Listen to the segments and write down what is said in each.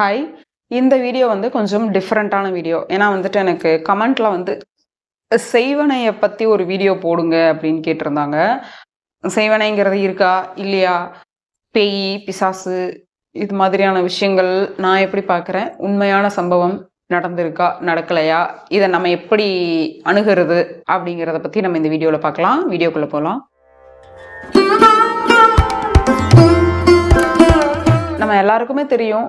Hi இந்த video வந்து கொஞ்சம் டிஃப்ரெண்ட்டான வீடியோ ஏன்னா வந்துட்டு எனக்கு கமெண்ட்ல வந்து செய்வனையை பற்றி ஒரு வீடியோ போடுங்க அப்படின்னு கேட்டிருந்தாங்க. செய்வனைங்கிறது இருக்கா? இல்லையா? பேய் பிசாசு இது மாதிரியான விஷயங்கள் நான் எப்படி பார்க்குறேன்? உண்மையான சம்பவம் நடந்திருக்கா? நடக்கலையா? இதை நம்ம எப்படி அணுகிறது? அப்படிங்கிறத பற்றி நம்ம இந்த வீடியோவில் பார்க்கலாம். வீடியோக்குள்ளே போகலாம் நம்ம எல்லாருக்குமே தெரியும்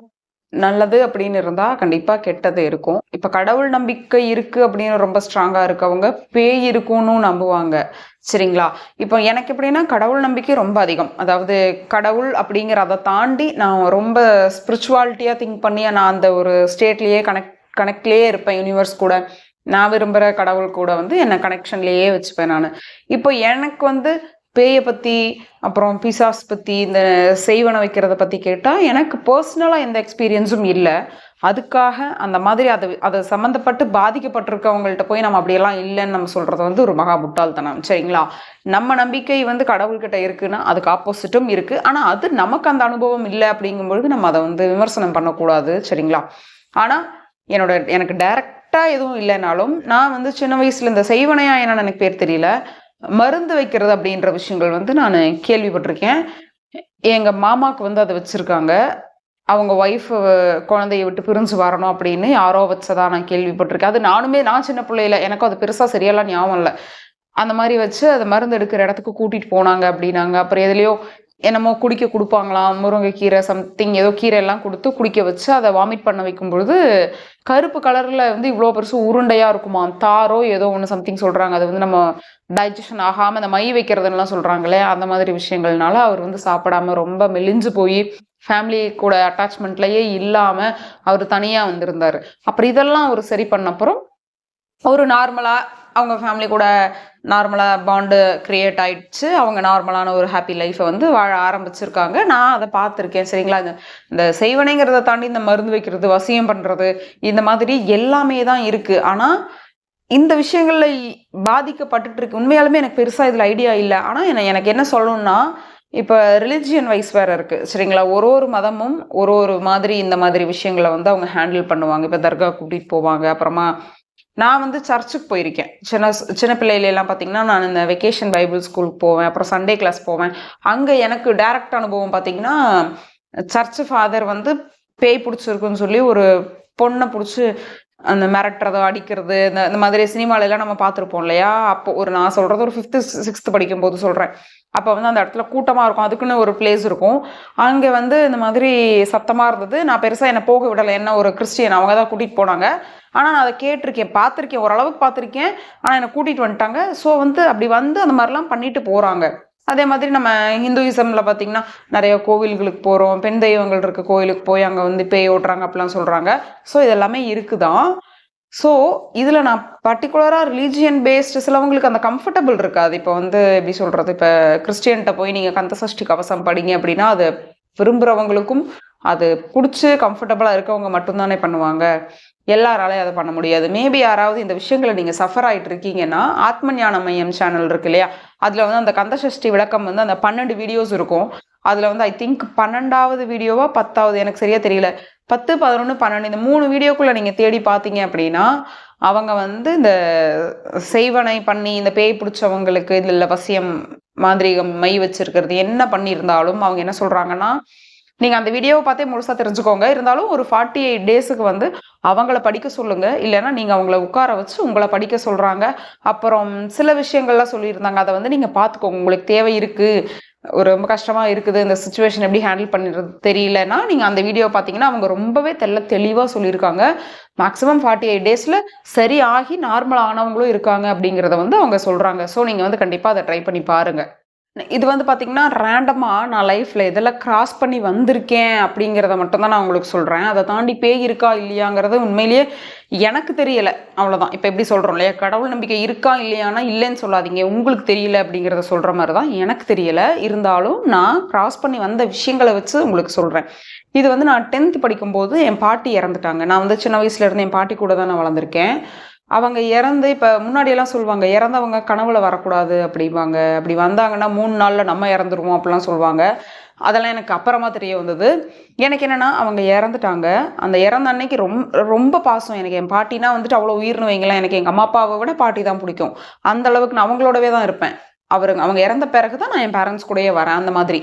நல்லது அப்படின்னு இருந்தால் கண்டிப்பாக கெட்டது இருக்கும். இப்போ கடவுள் நம்பிக்கை இருக்குது அப்படின்னு ரொம்ப ஸ்ட்ராங்காக இருக்கவங்க பேய் இருக்கும்னு நம்புவாங்க. சரிங்களா? இப்போ எனக்கு எப்படின்னா கடவுள் நம்பிக்கை ரொம்ப அதிகம். அதாவது கடவுள் அப்படிங்கிறத தாண்டி நான் ரொம்ப ஸ்பிரிச்சுவாலிட்டியாக திங்க் பண்ணி நான் அந்த ஒரு ஸ்டேட்லேயே கனெக்ட் கனெக்ட்லேயே இருப்பேன். யூனிவர்ஸ் கூட. நான் விரும்புகிற கடவுள் கூட வந்து என்னை கனெக்ஷன்லேயே வச்சுப்பேன் நான். இப்போ எனக்கு வந்து பேயை பற்றி அப்புறம் பிசாஸ் பற்றி இந்த செய்வனை வைக்கிறத பற்றி கேட்டால் எனக்கு பர்சனலாக எந்த எக்ஸ்பீரியன்ஸும் இல்லை. அதுக்காக அந்த மாதிரி அதை அதை சம்மந்தப்பட்டு பாதிக்கப்பட்டிருக்கவங்கள்ட்ட போய் நம்ம அப்படியெல்லாம் இல்லைன்னு நம்ம சொல்கிறது வந்து ஒரு மகா முட்டாள்தனம் சரிங்களா? நம்ம நம்பிக்கை வந்து கடவுள்கிட்ட இருக்குன்னா அதுக்கு ஆப்போசிட்டும் இருக்குது ஆனால் அது நமக்கு அந்த அனுபவம் இல்லை அப்படிங்கும்பொழுது நம்ம அதை வந்து விமர்சனம் பண்ணக்கூடாது சரிங்களா? ஆனால் என்னோட எனக்கு டைரக்டாக எதுவும் இல்லைனாலும் நான் வந்து சின்ன வயசில் இந்த செய்வனையா என்னன்னு எனக்கு பேர் தெரியல. மருந்து வைக்கிறது அப்படின்ற விஷயங்கள் வந்து நான் கேள்விப்பட்டிருக்கேன். எங்கள் மாமாவுக்கு வந்து அதை வச்சுருக்காங்க. அவங்க ஒய்ஃப் குழந்தைய விட்டு பிரிஞ்சு வரணும் அப்படின்னு யாரோ வச்சதா நான் கேள்விப்பட்டிருக்கேன். அது நானுமே நான் சின்ன பிள்ளையில எனக்கும் அது பெருசாக சரியெல்லாம் ஞாபகம் இல்லை. அந்த மாதிரி வச்சு அதை மருந்து எடுக்கிற இடத்துக்கு கூட்டிகிட்டு போனாங்க அப்படின்னாங்க. அப்புறம் எதுலேயோ என்னமோ குடிக்க கொடுப்பாங்களாம் முருங்கைக்கீரை சம்திங் ஏதோ கீரை எல்லாம் கொடுத்து குடிக்க வச்சு அதை வாமிட் பண்ண வைக்கும் பொழுது கருப்பு கலரில் வந்து இவ்வளோ பெருசு உருண்டையாக இருக்குமா தாரோ ஏதோ ஒன்று சம்திங் சொல்கிறாங்க அது வந்து நம்ம டைஜஷன் ஆகாமல் அந்த மை வைக்கிறதுலாம் சொல்கிறாங்களே அந்த மாதிரி விஷயங்கள்னால அவர் வந்து சாப்பிடாம ரொம்ப மெலிஞ்சு போய் ஃபேமிலி கூட அட்டாச்மெண்ட்லேயே இல்லாமல் அவர் தனியாக வந்திருந்தார். அப்புறம் இதெல்லாம் அவர் சரி பண்ண அப்புறம் ஒரு நார்மலாக அவங்க ஃபேமிலி கூட நார்மலாக பாண்டு க்ரியேட் ஆயிடுச்சு. அவங்க நார்மலான ஒரு ஹாப்பி லைஃப்பை வந்து வாழ ஆரம்பிச்சிருக்காங்க. நான் அதை பார்த்துருக்கேன். சரிங்களா? இந்த இந்த செய்வனைங்கிறத தாண்டி இந்த மருந்து வைக்கிறது வசியம் பண்ணுறது இந்த மாதிரி எல்லாமே தான் இருக்குது ஆனால் இந்த விஷயங்களில் பாதிக்கப்பட்டுட்டு இருக்கு. உண்மையாலுமே எனக்கு பெருசாக இதில் ஐடியா இல்லை. ஆனால் என்ன எனக்கு என்ன சொல்லணும்னா இப்போ ரிலிஜியன் வைஸ் வேறு இருக்குது சரிங்களா? ஒரு ஒரு மதமும் ஒரு ஒரு மாதிரி இந்த மாதிரி விஷயங்களை வந்து அவங்க ஹேண்டில் பண்ணுவாங்க. இப்போ தர்கா கூட்டிகிட்டு போவாங்க. அப்புறமா நான் வந்து சர்ச்சுக்கு போயிருக்கேன். சின்ன சின்ன பிள்ளையிலலாம் பார்த்தீங்கன்னா நான் இந்த வெக்கேஷன் பைபிள் ஸ்கூலுக்கு போவேன். அப்புறம் சண்டே கிளாஸ் போவேன். அங்கே எனக்கு டைரக்ட் அனுபவம் பார்த்தீங்கன்னா சர்ச்சு ஃபாதர் வந்து பேய் பிடிச்சிருக்குன்னு சொல்லி ஒரு பொண்ணை பிடிச்சி அந்த மிரட்டுறதோ அடிக்கிறது இந்த இந்த மாதிரி சினிமாலெல்லாம் நம்ம பார்த்துருப்போம் இல்லையா? அப்போ ஒரு நான் சொல்கிறது ஒரு ஃபிஃப்த்து சிக்ஸ்த்து படிக்கும்போது சொல்கிறேன் அப்போ வந்து அந்த இடத்துல கூட்டமாக இருக்கும். அதுக்குன்னு ஒரு பிளேஸ் இருக்கும். அங்கே வந்து இந்த மாதிரி சத்தமாக இருந்தது. நான் பெருசாக என்னை போக விடலை. என்ன ஒரு கிறிஸ்டியன். அவங்க தான் கூட்டிகிட்டு போனாங்க. ஆனால் நான் அதை கேட்டிருக்கேன். பார்த்துருக்கேன். ஓரளவுக்கு பார்த்துருக்கேன். ஆனால் என்னை கூட்டிகிட்டு வந்துட்டாங்க. ஸோ வந்து அப்படி வந்து அந்த மாதிரிலாம் பண்ணிட்டு போகிறாங்க அதே மாதிரி நம்ம ஹிந்துயிசமில் பார்த்திங்கன்னா நிறைய கோவில்களுக்கு போகிறோம் பெண் தெய்வங்கள் இருக்க கோவிலுக்கு போய் அங்கே வந்து பேய் ஓட்டுறாங்க அப்படிலாம் சொல்கிறாங்க ஸோ இதெல்லாமே இருக்குதான் ஸோ இதில் நான் பர்டிகுலராக ரிலீஜியன் பேஸ்டு சிலவங்களுக்கு அந்த கம்ஃபர்டபுள் இருக்காது. இப்போ வந்து எப்படி சொல்கிறது இப்போ கிறிஸ்டியன்கிட்ட போய் நீங்கள் கந்த சஷ்டி கவசம் படிங்க அப்படின்னா அது விரும்புகிறவங்களுக்கும் அது பிடிச்சி கம்ஃபர்டபுளாக இருக்கவங்க மட்டும்தானே பண்ணுவாங்க. எல்லாராலையும் அதை பண்ண முடியாது. மேபி யாராவது இந்த விஷயங்களை நீங்கள் சஃபர் ஆகிட்டு இருக்கீங்கன்னா ஆத்ம ஞான மையம் சேனல் இருக்கு இல்லையா? அதில் வந்து அந்த கந்தசஷ்டி விளக்கம் வந்து அந்த பன்னெண்டு வீடியோஸ் இருக்கும். அதில் வந்து ஐ திங்க் பன்னெண்டாவது வீடியோவா பத்தாவது எனக்கு சரியாக தெரியல. பத்து பதினொன்று பன்னெண்டு இந்த மூணு வீடியோக்குள்ளே நீங்கள் தேடி பார்த்தீங்க அப்படின்னா அவங்க வந்து இந்த செய்வனை பண்ணி இந்த பேய் பிடிச்சவங்களுக்கு இதில் வசியம் மாந்திரிகம் மை வச்சிருக்கிறது என்ன பண்ணியிருந்தாலும் அவங்க என்ன சொல்கிறாங்கன்னா நீங்கள் அந்த வீடியோவை பார்த்தே முழுசாக தெரிஞ்சுக்கோங்க. இருந்தாலும் ஒரு ஃபார்ட்டி எயிட் டேஸுக்கு வந்து அவங்கள படிக்க சொல்லுங்கள் இல்லைன்னா நீங்கள் அவங்கள உட்கார வச்சு உங்களை படிக்க சொல்கிறாங்க அப்புறம் சில விஷயங்கள்லாம் சொல்லியிருந்தாங்க. அதை வந்து நீங்கள் பார்த்துக்கோங்க. உங்களுக்கு தேவை இருக்குது ஒரு ரொம்ப கஷ்டமாக இருக்குது. இந்த சுச்சுவேஷன் எப்படி ஹேண்டில் பண்ணுறது தெரியலன்னா நீங்கள் அந்த வீடியோ பார்த்தீங்கன்னா அவங்க ரொம்பவே தெல்ல தெளிவாக சொல்லியிருக்காங்க. மேக்ஸிமம் ஃபார்ட்டி எயிட் டேஸில் சரி ஆகி நார்மல் ஆனவங்களும் இருக்காங்க அப்படிங்கிறத வந்து அவங்க சொல்கிறாங்க ஸோ நீங்கள் வந்து கண்டிப்பாக அதை ட்ரை பண்ணி பாருங்கள் இது வந்து பார்த்திங்கன்னா ரேண்டமாக நான் லைஃப்பில் இதெல்லாம் கிராஸ் பண்ணி வந்திருக்கேன் அப்படிங்கிறத மட்டும்தான் நான் உங்களுக்கு சொல்கிறேன் அதை தாண்டி பேய் இருக்கா இல்லையாங்கிறது உண்மையிலேயே எனக்கு தெரியலை. அவ்வளோதான் இப்போ எப்படி சொல்கிறோம் இல்லையா? கடவுள் நம்பிக்கை இருக்கா இல்லையானா இல்லைன்னு சொல்லாதீங்க. உங்களுக்கு தெரியல அப்படிங்கிறத சொல்கிற மாதிரி தான் எனக்கு தெரியலை. இருந்தாலும் நான் கிராஸ் பண்ணி வந்த விஷயங்களை வச்சு உங்களுக்கு சொல்கிறேன் இது வந்து நான் டென்த் படிக்கும்போது என் பாட்டி இறந்துட்டாங்க. நான் வந்து சின்ன வயசுலேருந்து என் பாட்டி கூட தான் நான் வளர்ந்துருக்கேன். அவங்க இறந்து இப்போ முன்னாடியெல்லாம் சொல்லுவாங்க இறந்தவங்க கனவுல வரக்கூடாது அப்படிம்பாங்க. அப்படி வந்தாங்கன்னா மூணு நாளில் நம்ம இறந்துருவோம் அப்படிலாம் சொல்லுவாங்க அதெல்லாம் எனக்கு அப்புறமா தெரிய வந்தது. எனக்கு என்னென்னா அவங்க இறந்துட்டாங்க. அந்த இறந்த அன்னைக்கு ரொம்ப ரொம்ப பாசம். எனக்கு என் பாட்டினா வந்துட்டு அவ்வளோ உயிர்னு வைங்களேன். எனக்கு எங்கள் அம்மா அப்பாவை விட பாட்டி தான் பிடிக்கும். அந்த அளவுக்கு நான் அவங்களோடவே தான் இருப்பேன். அவர் அவங்க இறந்த பிறகு தான் நான் என் பேரண்ட்ஸ் கூடயே வரேன் அந்த மாதிரி.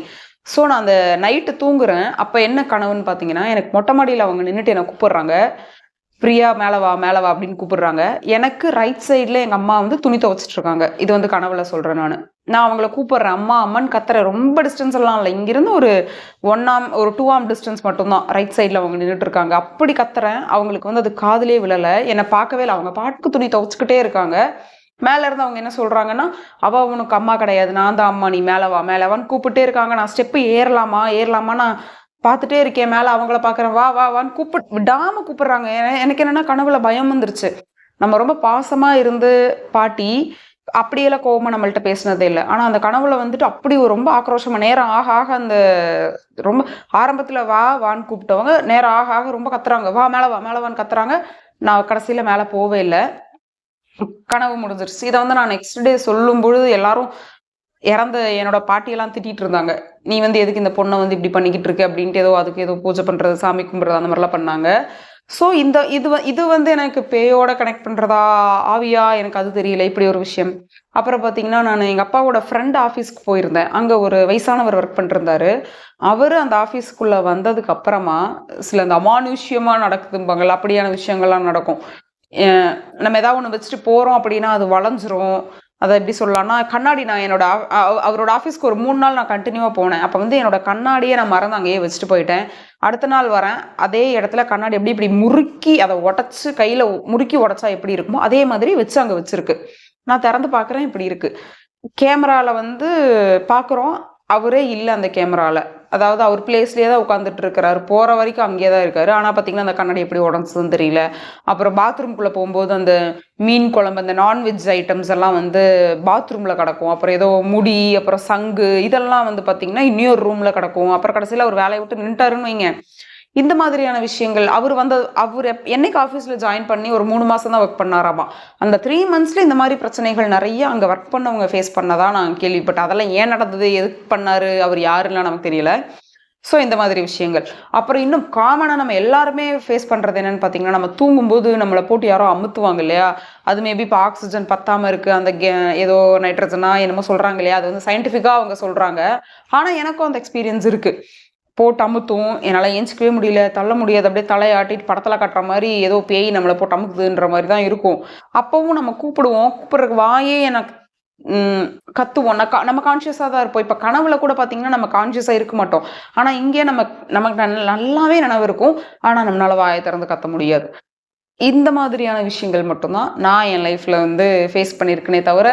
ஸோ நான் அந்த நைட்டு தூங்குறேன். அப்போ என்ன கனவுன்னு பார்த்தீங்கன்னா எனக்கு மொட்டை மாடியில் அவங்க நின்றுட்டு என்னை கூப்பிடுறாங்க. பிரியா மேலே வா மேலே வா அப்படின்னு கூப்பிடுறாங்க. எனக்கு ரைட் சைடில் எங்கள் அம்மா வந்து துணி துவைச்சிட்டு இருக்காங்க இது வந்து கனவுல சொல்கிறேன் நான். நான் அவங்கள கூப்பிடுறேன் அம்மா அம்மான்னு கத்துறேன் ரொம்ப டிஸ்டன்ஸ் எல்லாம் இல்லை. இங்கிருந்து ஒரு ஒன் ஆம் ஒரு டூ ஆம் டிஸ்டன்ஸ் மட்டும்தான் ரைட் சைடில் அவங்க நின்றுட்டு இருக்காங்க அப்படி கத்துறேன். அவங்களுக்கு வந்து அது காதலே விழலை. என்னை பார்க்கவே இல்லை. அவங்க பாட்டுக்கு துணி துவைச்சிக்கிட்டே இருக்காங்க. மேலே இருந்து அவங்க என்ன சொல்கிறாங்கன்னா அவள் உனக்கு அம்மா கிடையாது. நான் தான் அம்மா. நீ மேலே வா மேலே வான்னு கூப்பிட்டே இருக்காங்க. நான் ஸ்டெப்பு ஏறலாமா? ஏறலாமா நான் பார்த்துட்டே இருக்கேன் மேலே அவங்கள பார்க்குறேன் வா வா வான்னு கூப்பிட் விடாம கூப்பிடுறாங்க. எனக்கு என்னன்னா கனவுல பயம் வந்துருச்சு. நம்ம ரொம்ப பாசமா இருந்து பாட்டி அப்படியெல்லாம் கோவமா நம்மள்ட்ட பேசினதே இல்லை. ஆனால் அந்த கனவுல வந்துட்டு அப்படி ஒரு ரொம்ப ஆக்ரோஷமாக நேரம் ஆக ஆக அந்த ரொம்ப ஆரம்பத்தில் வா வான்னு கூப்பிட்டவங்க நேரம் ஆக ஆக ரொம்ப கத்துறாங்க. வா மேலே வா மேலே வான்னு கத்துறாங்க. நான் கடைசியில் மேலே போவே இல்லை. கனவு முடிஞ்சிருச்சு. இதை வந்து நான் நெக்ஸ்ட் டே சொல்லும் பொழுது எல்லாரும் இறந்த என்னோட பாட்டியெல்லாம் திட்டிட்டு இருந்தாங்க. நீ வந்து எதுக்கு இந்த பொண்ணை வந்து இப்படி பண்ணிக்கிட்டு இருக்க? அப்படின்ட்டு ஏதோ அதுக்கு ஏதோ பூஜை பண்றது சாமி கும்பிட்றது அந்த மாதிரிலாம் பண்ணாங்க. ஸோ இந்த இது வ- இது வந்து எனக்கு பேயோட கனெக்ட் பண்றதா? ஆவியா? எனக்கு அது தெரியல. இப்படி ஒரு விஷயம். அப்புறம் பார்த்தீங்கன்னா நான் எங்கள் அப்பாவோட ஃப்ரெண்ட் ஆஃபீஸ்க்கு போயிருந்தேன். அங்கே ஒரு வயசானவர் ஒர்க் பண்ணிருந்தாரு. அவர் அந்த ஆஃபீஸ்க்குள்ளே வந்ததுக்கு அப்புறமா சில இந்த அமானுஷ்யமாக நடக்குதும்பாங்கல்ல அப்படியான விஷயங்கள்லாம் நடக்கும். நம்ம ஏதாவது ஒன்று வச்சுட்டு போகிறோம் அப்படின்னா அது வளைஞ்சிரும். அதை எப்படி சொல்லலாம்னா கண்ணாடி நான் என்னோட அவரோட ஆஃபீஸ்க்கு ஒரு மூணு நாள் நான் கண்டினியூவாக போனேன். அப்போ வந்து என்னோட கண்ணாடியை நான் மறந்து அங்கேயே வச்சுட்டு போயிட்டேன். அடுத்த நாள் வரேன். அதே இடத்துல கண்ணாடி எப்படி இப்படி முறுக்கி அதை உடச்சி கையில் முறுக்கி உடச்சா எப்படி இருக்குமோ அதே மாதிரி வச்சு அங்கே வச்சுருக்கு. நான் திறந்து பார்க்குறேன் இப்படி இருக்குது கேமராவில் வந்து பார்க்குறோம் அவரே இல்லை அந்த கேமராவில் அதாவது அவர் பிளேஸ்லேயே தான் உட்காந்துட்டு இருக்கிறாரு. போகிற வரைக்கும் அங்கேயே தான் இருக்காரு. ஆனால் பார்த்தீங்கன்னா அந்த கண்ணாடி எப்படி உடஞ்சதுன்னு தெரியல. அப்புறம் பாத்ரூம்குள்ளே போகும்போது அந்த மீன் குழம்பு அந்த நான்வெஜ் ஐட்டம்ஸ் எல்லாம் வந்து பாத்ரூமில் கிடக்கும். அப்புறம் ஏதோ முடி அப்புறம் சங்கு இதெல்லாம் வந்து பார்த்தீங்கன்னா இன்னொரு ரூமில் கிடக்கும். அப்புறம் கடைசியில் அவர் வேலையை விட்டு நின்ட்டாருன்னு வைங்க. இந்த மாதிரியான விஷயங்கள் அவர் வந்த அவர் என்னைக்கு ஆஃபீஸில் ஜாயின் பண்ணி ஒரு மூணு மாதம் தான் ஒர்க் பண்ணாராமா? அந்த த்ரீ மந்த்ஸில் இந்த மாதிரி பிரச்சனைகள் நிறைய அங்கே ஒர்க் பண்ணவங்க ஃபேஸ் பண்ணதான் நான் கேள்விப்பட்டேன். அதெல்லாம் ஏன் நடந்தது? எதுக்கு பண்ணாரு? அவர் யாருலாம் நமக்கு தெரியல. ஸோ இந்த மாதிரி விஷயங்கள். அப்புறம் இன்னும் காமனாக நம்ம எல்லாருமே ஃபேஸ் பண்ணுறது என்னன்னு பார்த்தீங்கன்னா நம்ம தூங்கும்போது நம்மளை போட்டு யாரோ அமுத்துவாங்க இல்லையா? அது மேபி இப்போ ஆக்சிஜன் பத்தாமல் இருக்குது அந்த கே ஏதோ நைட்ரஜனா என்னமோ சொல்கிறாங்க இல்லையா? அது வந்து சயின்டிஃபிக்காக அவங்க சொல்கிறாங்க ஆனால் எனக்கும் அந்த எக்ஸ்பீரியன்ஸ் இருக்குது போட்டு அமுத்தும் என்னால் ஏஞ்சிக்கவே முடியல தள்ள முடியாது அப்படியே தலையாட்டிட்டு படத்தில் கட்டுற மாதிரி ஏதோ பேய் நம்மளை போட்டு அமுக்குதுன்ற மாதிரி தான் இருக்கும். அப்போவும் நம்ம கூப்பிடுவோம் கூப்பிட்றதுக்கு வாயே எனக்கு கத்துவோம். நான் கா- நம்ம கான்ஷியஸாக தான் இருப்போம். இப்போ கனவுல கூட பார்த்தீங்கன்னா நம்ம கான்ஷியஸாக இருக்க மாட்டோம். ஆனால் இங்கே நம்ம நமக்கு நல்லாவே நினைவு இருக்கும். ஆனால் நம்மளால் வாயை திறந்து கத்த முடியாது. இந்த மாதிரியான விஷயங்கள் மட்டும்தான் நான் என் லைஃப்பில் வந்து ஃபேஸ் பண்ணியிருக்கேனே தவிர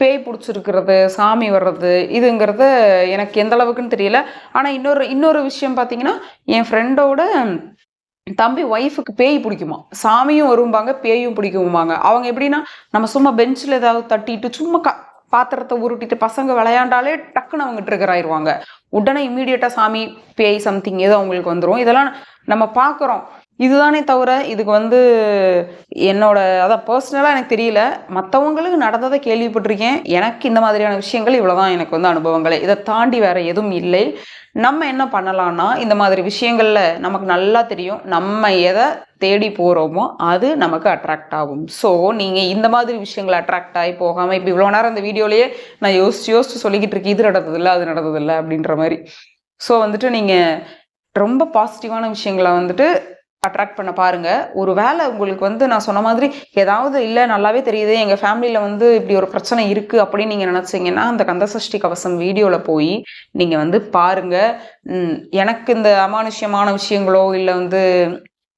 பேய் பிடிச்சிருக்கிறது சாமி வர்றது இதுங்கிறது எனக்கு எந்த அளவுக்குன்னு தெரியல. ஆனால் இன்னொரு இன்னொரு விஷயம் பார்த்தீங்கன்னா என் ஃப்ரெண்டோட தம்பி ஒய்ஃபுக்கு பேய் பிடிக்குமா? சாமியும் வரும்பாங்க பேயும் பிடிக்குமாங்க அவங்க எப்படின்னா நம்ம சும்மா பெஞ்சில் ஏதாவது தட்டிட்டு சும்மா க பாத்திரத்தை உருட்டிட்டு பசங்க விளையாண்டாலே டக்குன்னு அவங்க ட்ரிகர் ஆயிடுவாங்க உடனே இம்மீடியட்டாக சாமி பேய் சம்திங் ஏதோ அவங்களுக்கு வந்துடும் இதெல்லாம் நம்ம பார்க்குறோம் இதுதானே தவிர இதுக்கு வந்து என்னோட அதான் பர்சனலாக எனக்கு தெரியல. மற்றவங்களுக்கு நடந்ததை கேள்விப்பட்டிருக்கேன். எனக்கு இந்த மாதிரியான விஷயங்கள் இவ்வளோதான் எனக்கு வந்து அனுபவங்களே. இதை தாண்டி வேற எதுவும் இல்லை. நம்ம என்ன பண்ணலாம்னா இந்த மாதிரி விஷயங்களில் நமக்கு நல்லா தெரியும். நம்ம எதை தேடி போகிறோமோ அது நமக்கு அட்ராக்ட் ஆகும். ஸோ நீங்கள் இந்த மாதிரி விஷயங்கள் அட்ராக்ட் ஆகி போகாமல் இப்போ இவ்வளோ நேரம் இந்த வீடியோலேயே நான் யோசிச்சு யோசிச்சு சொல்லிக்கிட்டு இருக்கேன். இது நடந்ததில்ல அது நடந்ததில்ல அப்படின்ற மாதிரி. ஸோ வந்துட்டு நீங்கள் ரொம்ப பாசிட்டிவான விஷயங்களை வந்துட்டு அட்ராக்ட் பண்ண பாருங்க. ஒரு வேளை உங்களுக்கு வந்து நான் சொன்ன மாதிரி ஏதாவது இல்லை நல்லாவே தெரியுது எங்கள் ஃபேமிலியில் வந்து இப்படி ஒரு பிரச்சனை இருக்குது அப்படின்னு நீங்கள் நினச்சிங்கன்னா அந்த கந்தசஷ்டி கவசம் வீடியோவில் போய் நீங்கள் வந்து பாருங்கள் எனக்கு இந்த அமானுஷ்யமான விஷயங்களோ இல்லை வந்து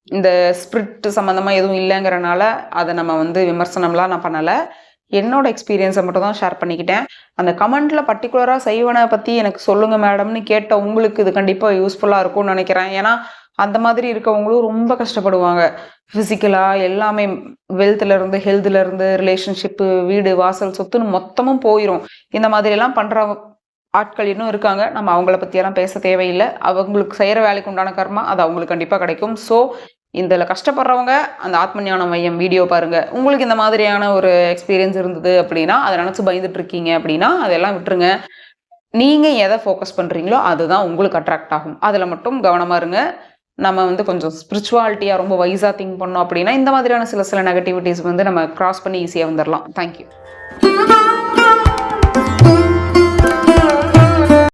இந்த ஸ்பிரிட் சம்மந்தமாக எதுவும் இல்லைங்கிறனால அதை நம்ம வந்து விமர்சனம்லாம் நான் பண்ணலை. என்னோட எக்ஸ்பீரியன்ஸை மட்டும் தான் ஷேர் பண்ணிக்கிட்டேன். அந்த கமெண்ட்ல பர்டிகுலராக செய்வனை பற்றி எனக்கு சொல்லுங்க மேடம்னு கேட்ட உங்களுக்கு இது கண்டிப்பாக யூஸ்ஃபுல்லாக இருக்கும்னு நினைக்கிறேன். ஏன்னா அந்த மாதிரி இருக்கவங்களும் ரொம்ப கஷ்டப்படுவாங்க. ஃபிசிக்கலாக எல்லாமே வெல்த்லேருந்து ஹெல்த்லேருந்து ரிலேஷன்ஷிப்பு வீடு வாசல் சொத்துன்னு மொத்தமும் போயிடும் இந்த மாதிரிலாம் பண்ணுற ஆட்கள் இன்னும் இருக்காங்க. நம்ம அவங்கள பற்றியெல்லாம் பேச தேவையில்லை. அவங்களுக்கு செய்கிற வேலைக்கு உண்டான கர்மா அது அவங்களுக்கு கண்டிப்பாக கிடைக்கும். ஸோ இதில் கஷ்டப்படுறவங்க அந்த ஆத்ம ஞான மையம் வீடியோ பாருங்கள் உங்களுக்கு இந்த மாதிரியான ஒரு எக்ஸ்பீரியன்ஸ் இருந்தது அப்படின்னா அதை நினச்சி பயந்துட்டு இருக்கீங்க அப்படின்னா அதெல்லாம் விட்டுருங்க. நீங்கள் எதை ஃபோக்கஸ் பண்ணுறீங்களோ அதுதான் உங்களுக்கு அட்ராக்ட் ஆகும். அதில் மட்டும் கவனமாக இருங்க. நம்ம வந்து கொஞ்சம் ஸ்பிரிச்சுவாலிட்டியாக ரொம்ப வைஸாக திங்க் பண்ணோம் அப்படின்னா இந்த மாதிரியான சில சில நெகட்டிவிட்டிஸ் வந்து நம்ம கிராஸ் பண்ணி ஈஸியாக வந்துடலாம் தேங்க்யூ